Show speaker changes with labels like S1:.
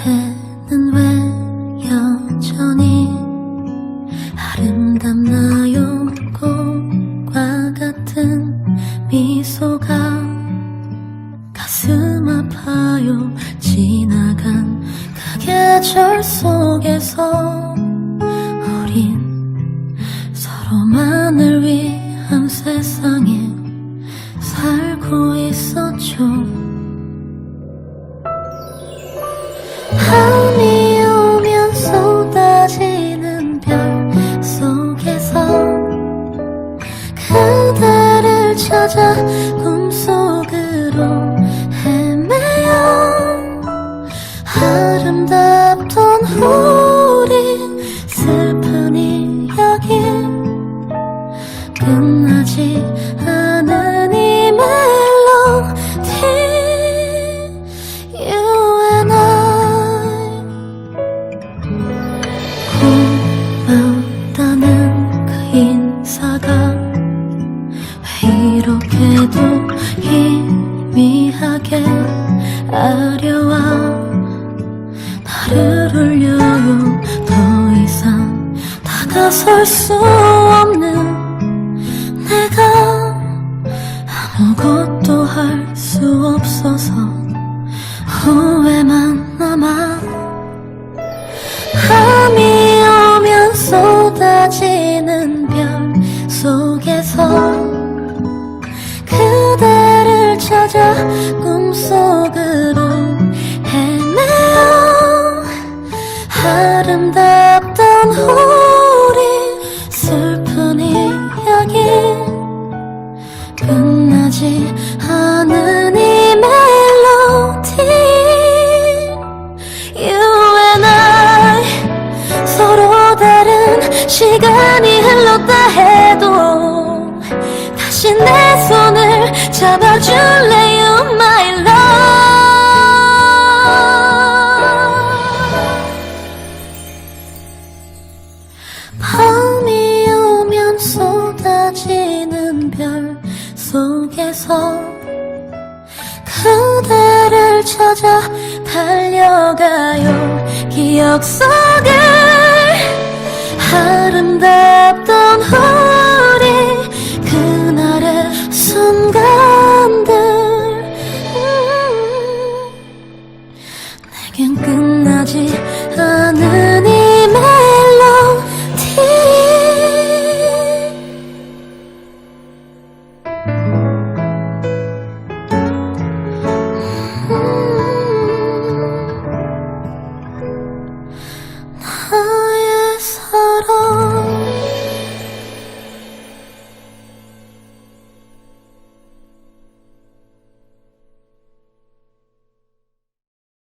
S1: 그대는 왜 여전히 아름답나요? 꿈과 같은 미소가 가슴 아파요. 지나간 그 계절 속에서 꿈속으로 헤매요. 아름답던 우리 슬픈 이야기 끝나지 않은 희미하게 아려와 나를 울려요. 더 이상 다가설 수 없는 내가 아무것도 할 수 없어서 후회만 남아 밤이 오면 쏟아지는 별 속에서 찾아 꿈속으로 헤매요 아름답던 우리 슬픈 이야기. 끝나지 않은 이 멜로디. You and I 서로 다른 시간이 흘렀다 해도 속에서 그대를 찾아 달려가요. 기억 속을 아름답던